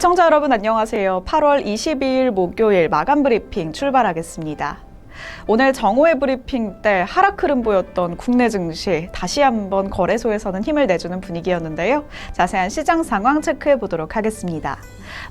시청자 여러분 안녕하세요. 8월 22일 목요일 마감 브리핑 출발하겠습니다. 오늘 정오의 브리핑 때 하락 흐름 보였던 국내 증시 다시 한번 거래소에서는 힘을 내주는 분위기였는데요. 자세한 시장 상황 체크해 보도록 하겠습니다.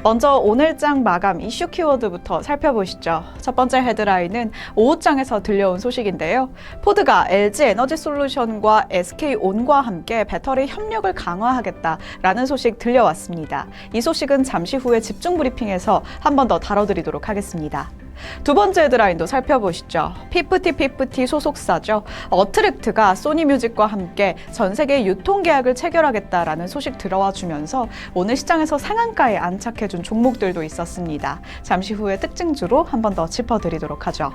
먼저 오늘장 마감 이슈 키워드부터 살펴보시죠. 첫 번째 헤드라인은 오후장에서 들려온 소식인데요. 포드가 LG 에너지 솔루션과 SK 온과 함께 배터리 협력을 강화하겠다라는 소식 들려왔습니다. 이 소식은 잠시 후에 집중 브리핑에서 한 번 더 다뤄드리도록 하겠습니다. 두 번째 헤드라인도 살펴보시죠. 피프티 피프티 소속사죠. 어트랙트가 소니 뮤직과 함께 전 세계 유통 계약을 체결하겠다라는 소식 들어와 주면서 오늘 시장에서 상한가에 안착해 준 종목들도 있었습니다. 잠시 후에 특징주로 한 번 더 짚어 드리도록 하죠.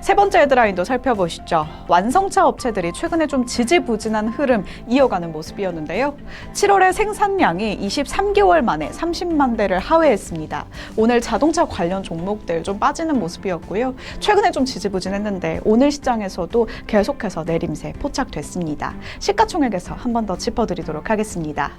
세 번째 헤드라인도 살펴보시죠. 완성차 업체들이 최근에 좀 지지부진한 흐름 이어가는 모습이었는데요. 7월에 생산량이 23개월 만에 30만 대를 하회했습니다. 오늘 자동차 관련 종목들 좀 빠지는 모습이었고요. 최근에 좀 지지부진했는데 오늘 시장에서도 계속해서 내림세 포착됐습니다. 시가총액에서 한 번 더 짚어드리도록 하겠습니다.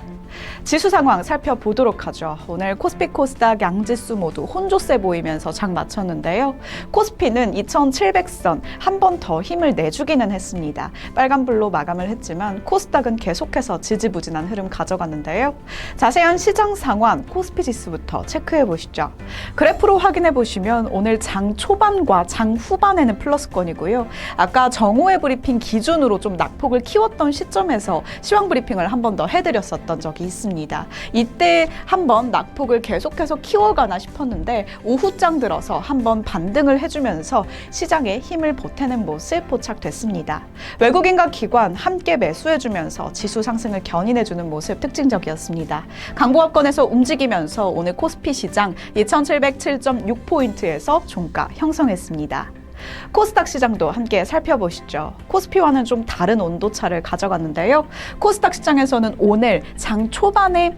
지수 상황 살펴보도록 하죠. 오늘 코스피 코스닥 양지수 모두 혼조세 보이면서 장 마쳤는데요. 코스피는 2,700선 한 번 더 힘을 내주기는 했습니다. 빨간불로 마감을 했지만 코스닥은 계속해서 지지부진한 흐름 가져갔는데요. 자세한 시장 상황 코스피 지수부터 체크해 보시죠. 그래프로 확인해 보시면 오늘 장 초반과 장 후반에는 플러스권이고요. 아까 정오의 브리핑 기준으로 좀 낙폭을 키웠던 시점에서 시황 브리핑을 한 번 더 해드렸었던 적이 있습니다. 이때 한번 낙폭을 계속해서 키워가나 싶었는데 오후장 들어서 한번 반등을 해주면서 시장에 힘을 보태는 모습 포착됐습니다. 외국인과 기관 함께 매수해주면서 지수 상승을 견인해주는 모습 특징적이었습니다. 강보합권에서 움직이면서 오늘 코스피 시장 2707.6포인트에서 종가 형성했습니다. 코스닥 시장도 함께 살펴보시죠. 코스피와는 좀 다른 온도차를 가져갔는데요. 코스닥 시장에서는 오늘 장 초반에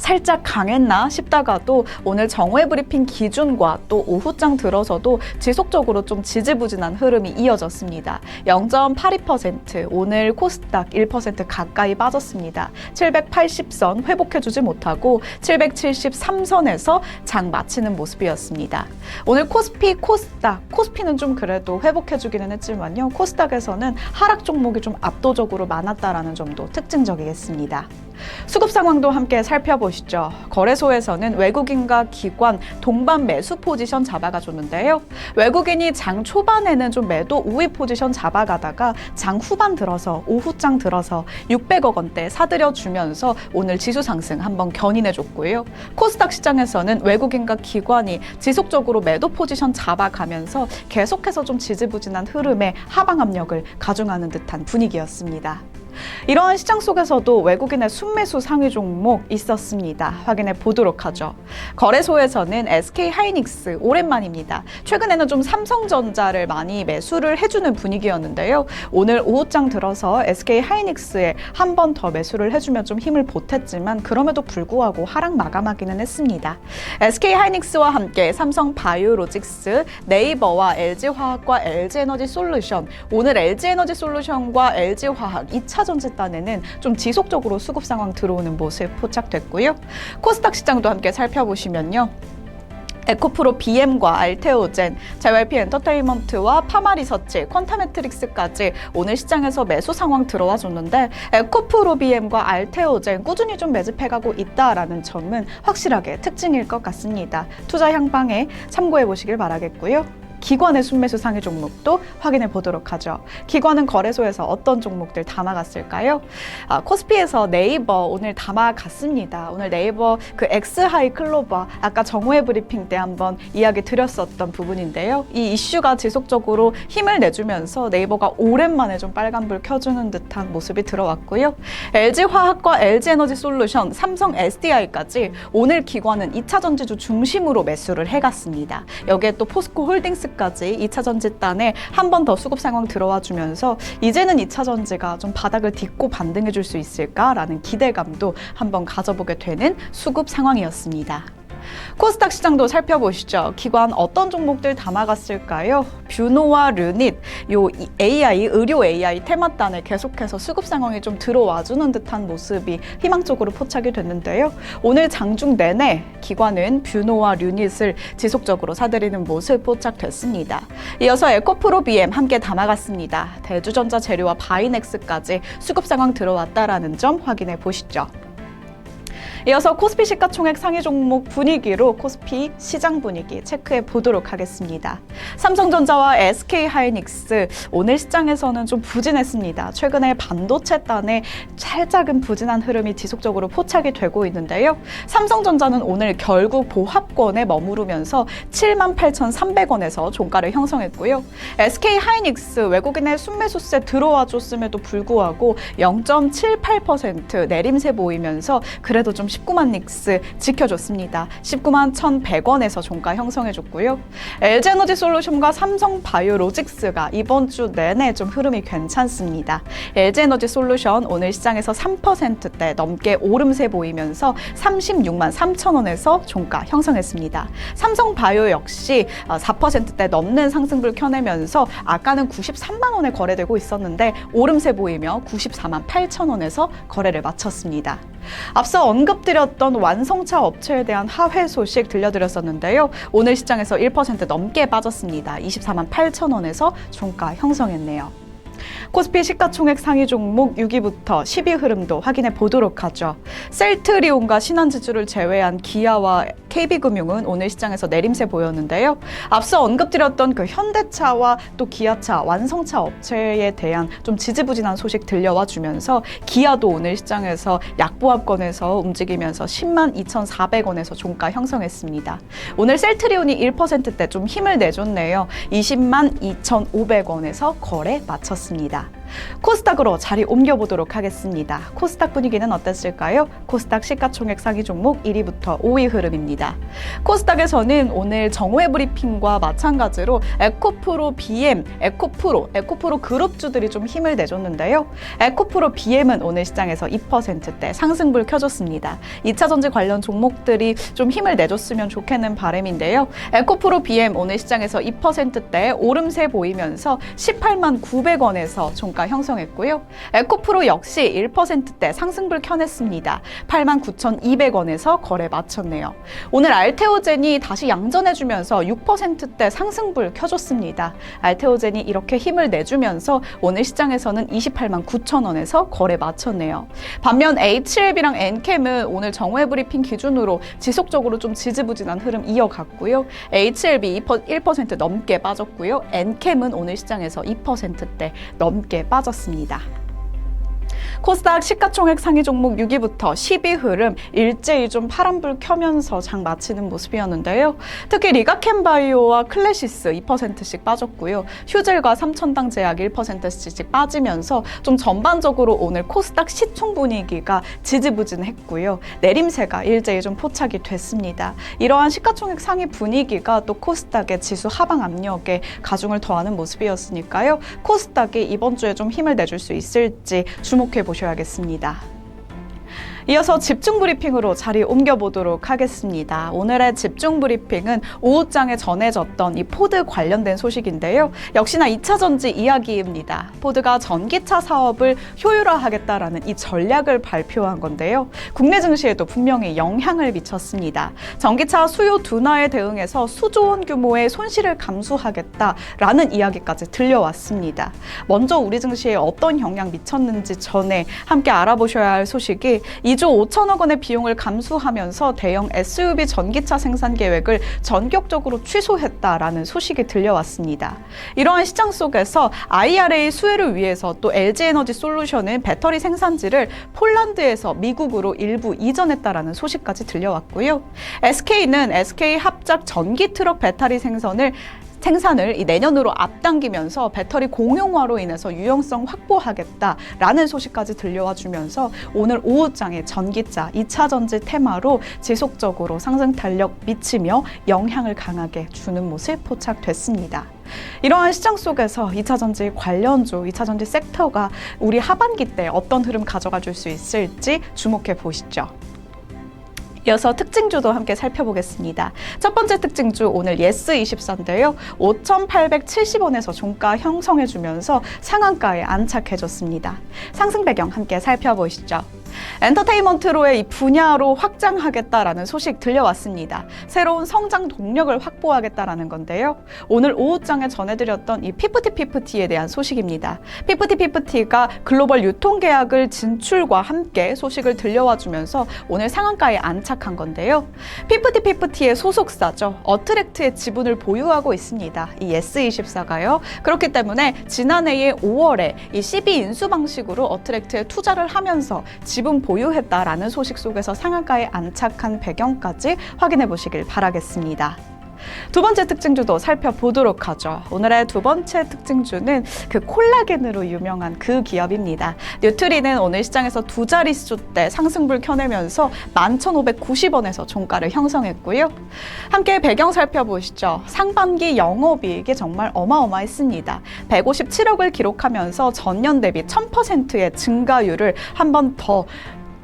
살짝 강했나 싶다가도 오늘 정오의 브리핑 기준과 또 오후장 들어서도 지속적으로 좀 지지부진한 흐름이 이어졌습니다. 0.82% 오늘 코스닥 1% 가까이 빠졌습니다. 780선 회복해주지 못하고 773선에서 장 마치는 모습이었습니다. 오늘 코스피, 코스닥, 코스피는 좀 그래도 회복해주기는 했지만요. 코스닥에서는 하락 종목이 좀 압도적으로 많았다라는 점도 특징적이겠습니다. 수급 상황도 함께 살펴보시죠. 거래소에서는 외국인과 기관 동반 매수 포지션 잡아가줬는데요. 외국인이 장 초반에는 좀 매도 우위 포지션 잡아가다가 장 후반 들어서 오후장 들어서 600억 원대 사들여 주면서 오늘 지수 상승 한번 견인해줬고요. 코스닥 시장에서는 외국인과 기관이 지속적으로 매도 포지션 잡아가면서 계속해서 좀 지지부진한 흐름에 하방 압력을 가중하는 듯한 분위기였습니다. 이러한 시장 속에서도 외국인의 순매수 상위 종목 있었습니다. 확인해 보도록 하죠. 거래소에서는 SK 하이닉스 오랜만입니다. 최근에는 좀 삼성전자를 많이 매수를 해주는 분위기였는데요. 오늘 오후장 들어서 SK 하이닉스에 한 번 더 매수를 해주면 좀 힘을 보탰지만 그럼에도 불구하고 하락 마감하기는 했습니다. SK 하이닉스와 함께 삼성 바이오로직스, 네이버와 LG 화학과 LG 에너지 솔루션 오늘 LG 에너지 솔루션과 LG 화학 2차 전지 단에는 좀 지속적으로 수급 상황 들어오는 모습 포착됐고요. 코스닥 시장도 함께 살펴보시면요. 에코프로 BM과 알테오젠, JYP 엔터테인먼트와 파마리서치, 퀀타메트릭스까지 오늘 시장에서 매수 상황 들어와 줬는데 에코프로 BM과 알테오젠 꾸준히 좀 매집해가고 있다라는 점은 확실하게 특징일 것 같습니다. 투자 향방에 참고해 보시길 바라겠고요. 기관의 순매수 상위 종목도 확인해 보도록 하죠. 기관은 거래소에서 어떤 종목들 담아갔을까요? 아, 코스피에서 네이버 오늘 담아갔습니다. 오늘 네이버 그 엑스하이 클로버 아까 정오의 브리핑 때 한번 이야기 드렸었던 부분인데요. 이 이슈가 지속적으로 힘을 내주면서 네이버가 오랜만에 좀 빨간불 켜주는 듯한 모습이 들어왔고요. LG화학과 LG에너지 솔루션, 삼성 SDI까지 오늘 기관은 2차 전지주 중심으로 매수를 해갔습니다. 여기에 또 포스코 홀딩스 까지 2차 전지단에 한 번 더 수급 상황 들어와 주면서 이제는 2차 전지가 좀 바닥을 딛고 반등해 줄 수 있을까라는 기대감도 한번 가져보게 되는 수급 상황이었습니다. 코스닥 시장도 살펴보시죠. 기관 어떤 종목들 담아갔을까요? 뷰노와 르닛, 요 이- AI, 의료 AI 테마단에 계속해서 수급 상황이 좀 들어와주는 듯한 모습이 희망적으로 포착이 됐는데요. 오늘 장중 내내 기관은 뷰노와 르닛을 지속적으로 사들이는 모습 포착됐습니다. 이어서 에코프로 BM 함께 담아갔습니다. 대주전자 재료와 바이넥스까지 수급 상황 들어왔다라는 점 확인해 보시죠. 이어서 코스피 시가총액 상위 종목 분위기로 코스피 시장 분위기 체크해 보도록 하겠습니다. 삼성전자와 SK 하이닉스 오늘 시장에서는 좀 부진했습니다. 최근에 반도체 단에 살짝은 부진한 흐름이 지속적으로 포착이 되고 있는데요. 삼성전자는 오늘 결국 보합권에 머무르면서 78,300원에서 종가를 형성했고요. SK 하이닉스 외국인의 순매수세 들어와 줬음에도 불구하고 0.78% 내림세 보이면서 그래도 좀 19만 닉스 지켜줬습니다. 19만 1,100원에서 종가 형성해줬고요. LG에너지 솔루션과 삼성 바이오로직스가 이번 주 내내 좀 흐름이 괜찮습니다. LG에너지 솔루션 오늘 시장에서 3%대 넘게 오름세 보이면서 36만 3천 원에서 종가 형성했습니다. 삼성 바이오 역시 4%대 넘는 상승불 켜내면서 아까는 93만 원에 거래되고 있었는데 오름세 보이며 94만 8천 원에서 거래를 마쳤습니다. 앞서 언급드렸던 완성차 업체에 대한 하회 소식 들려드렸었는데요. 오늘 시장에서 1% 넘게 빠졌습니다. 24만 8천 원에서 종가 형성했네요. 코스피 시가총액 상위 종목 6위부터 10위 흐름도 확인해 보도록 하죠. 셀트리온과 신한지주를 제외한 기아와 KB금융은 오늘 시장에서 내림세 보였는데요. 앞서 언급드렸던 그 현대차와 또 기아차, 완성차 업체에 대한 좀 지지부진한 소식 들려와 주면서 기아도 오늘 시장에서 약보합권에서 움직이면서 10만 2,400원에서 종가 형성했습니다. 오늘 셀트리온이 1%대 좀 힘을 내줬네요. 20만 2,500원에서 거래 마쳤습니다. 있습니다. 코스닥으로 자리 옮겨보도록 하겠습니다. 코스닥 분위기는 어땠을까요? 코스닥 시가총액 상위 종목 1위부터 5위 흐름입니다. 코스닥에서는 오늘 정오의 브리핑과 마찬가지로 에코프로 BM, 에코프로, 에코프로 그룹주들이 좀 힘을 내줬는데요. 에코프로 BM은 오늘 시장에서 2%대 상승불 켜줬습니다. 2차 전지 관련 종목들이 좀 힘을 내줬으면 좋겠는 바람인데요. 에코프로 BM 오늘 시장에서 2%대 오름세 보이면서 18만 900원에서 종가 형성했고요. 에코프로 역시 1%대 상승불 켜냈습니다. 8만 9,200원에서 거래 마쳤네요. 오늘 알테오젠이 다시 양전해주면서 6%대 상승불 켜줬습니다. 알테오젠이 이렇게 힘을 내주면서 오늘 시장에서는 28만 9천 원에서 거래 마쳤네요. 반면 HLB랑 엔캠은 오늘 정오의 브리핑 기준으로 지속적으로 좀 지지부진한 흐름 이어갔고요. HLB 1% 넘게 빠졌고요. 엔캠은 오늘 시장에서 2%대 넘게 빠졌습니다. 코스닥 시가총액 상위 종목 6위부터 10위 흐름 일제히 좀 파란불 켜면서 장 마치는 모습이었는데요. 특히 리가켄바이오와 클래시스 2%씩 빠졌고요. 휴젤과 삼천당 제약 1%씩 빠지면서 좀 전반적으로 오늘 코스닥 시총 분위기가 지지부진했고요. 내림세가 일제히 좀 포착이 됐습니다. 이러한 시가총액 상위 분위기가 또 코스닥의 지수 하방 압력에 가중을 더하는 모습이었으니까요. 코스닥이 이번 주에 좀 힘을 내줄 수 있을지 주목해 보 셔야겠습니다. 이어서 집중 브리핑으로 자리 옮겨보도록 하겠습니다. 오늘의 집중 브리핑은 오후장에 전해졌던 이 포드 관련된 소식인데요. 역시나 2차 전지 이야기입니다. 포드가 전기차 사업을 효율화하겠다라는 이 전략을 발표한 건데요. 국내 증시에도 분명히 영향을 미쳤습니다. 전기차 수요 둔화에 대응해서 수조 원 규모의 손실을 감수하겠다라는 이야기까지 들려왔습니다. 먼저 우리 증시에 어떤 영향 미쳤는지 전에 함께 알아보셔야 할 소식이 2조 5천억 원의 비용을 감수하면서 대형 SUV 전기차 생산 계획을 전격적으로 취소했다라는 소식이 들려왔습니다. 이러한 시장 속에서 IRA 수혜를 위해서 또 LG에너지 솔루션은 배터리 생산지를 폴란드에서 미국으로 일부 이전했다라는 소식까지 들려왔고요. SK는 SK 합작 전기 트럭 배터리 생산을 생산을 이 내년으로 앞당기면서 배터리 공용화로 인해서 유용성 확보하겠다라는 소식까지 들려와 주면서 오늘 오후장에 전기차 2차 전지 테마로 지속적으로 상승 탄력 미치며 영향을 강하게 주는 모습 포착됐습니다. 이러한 시장 속에서 2차 전지 관련주, 2차 전지 섹터가 우리 하반기 때 어떤 흐름 가져가 줄 수 있을지 주목해 보시죠. 이어서 특징주도 함께 살펴보겠습니다. 첫 번째 특징주 오늘 예스24인데요. 5,870원에서 종가 형성해주면서 상한가에 안착해줬습니다. 상승 배경 함께 살펴보시죠. 엔터테인먼트로의 이 분야로 확장하겠다라는 소식 들려왔습니다. 새로운 성장 동력을 확보하겠다라는 건데요. 오늘 오후장에 전해드렸던 이 피프티 피프티에 대한 소식입니다. 피프티 피프티가 글로벌 유통계약을 진출과 함께 소식을 들려와 주면서 오늘 상한가에 안착한 건데요. 피프티 피프티의 소속사죠. 어트랙트의 지분을 보유하고 있습니다. 이 S24가요. 그렇기 때문에 지난해의 5월에 이12 인수 방식으로 어트랙트에 투자를 하면서 지분 보유했다라는 소식 속에서 상한가에 안착한 배경까지 확인해 보시길 바라겠습니다. 두 번째 특징주도 살펴보도록 하죠. 오늘의 두 번째 특징주는 그 콜라겐으로 유명한 그 기업입니다. 뉴트리는 오늘 시장에서 두 자릿수 때 상승불 켜내면서 11,590원에서 종가를 형성했고요. 함께 배경 살펴보시죠. 상반기 영업이익이 정말 어마어마했습니다. 157억을 기록하면서 전년 대비 1000%의 증가율을 한 번 더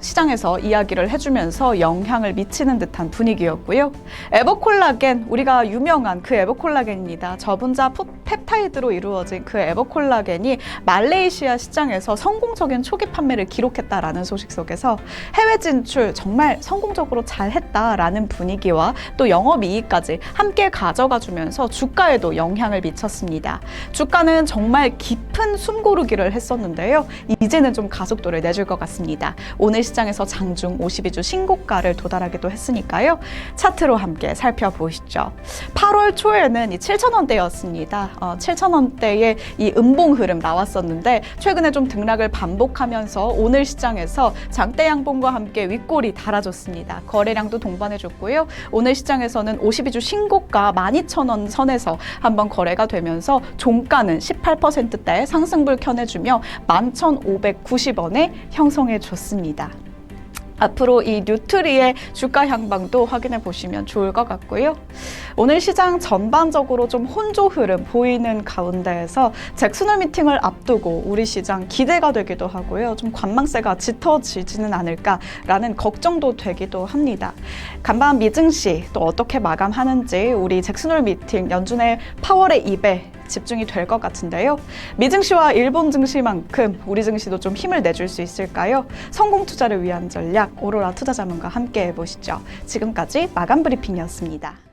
시장에서 이야기를 해주면서 영향을 미치는 듯한 분위기였고요. 에버콜라겐, 우리가 유명한 그 에버콜라겐입니다. 저분자 푸- 펩타이드로 이루어진 그 에버콜라겐이 말레이시아 시장에서 성공적인 초기 판매를 기록했다라는 소식 속에서 해외 진출 정말 성공적으로 잘 했다라는 분위기와 또 영업이익까지 함께 가져가 주면서 주가에도 영향을 미쳤습니다. 주가는 정말 깊은 숨고르기를 했었는데요. 이제는 좀 가속도를 내줄 것 같습니다. 오늘 시장에서 장중 52주 신고가를 도달하기도 했으니까요. 차트로 함께 살펴보시죠. 8월 초에는 이 7,000원대였습니다. 어, 7,000원대의 이 음봉 흐름 나왔었는데 최근에 좀 등락을 반복하면서 오늘 시장에서 장대 양봉과 함께 윗골이 달아줬습니다. 거래량도 동반해줬고요. 오늘 시장에서는 52주 신고가 12,000원 선에서 한번 거래가 되면서 종가는 18%대 상승불 켜내주며 11,590원에 형성해줬습니다. 앞으로 이 뉴트리의 주가 향방도 확인해 보시면 좋을 것 같고요. 오늘 시장 전반적으로 좀 혼조 흐름 보이는 가운데에서 잭슨홀 미팅을 앞두고 우리 시장 기대가 되기도 하고요. 좀 관망세가 짙어지지는 않을까라는 걱정도 되기도 합니다. 간밤 미증시 또 어떻게 마감하는지 우리 잭슨홀 미팅 연준의 파월의 입에 집중이 될 것 같은데요. 미 증 시와 일본 증시만큼 우리 증시도 좀 힘을 내줄 수 있을까요? 성공 투자를 위한 전략 오로라 투자자문과 함께 해보시죠. 지금까지 마감 브리핑이었습니다.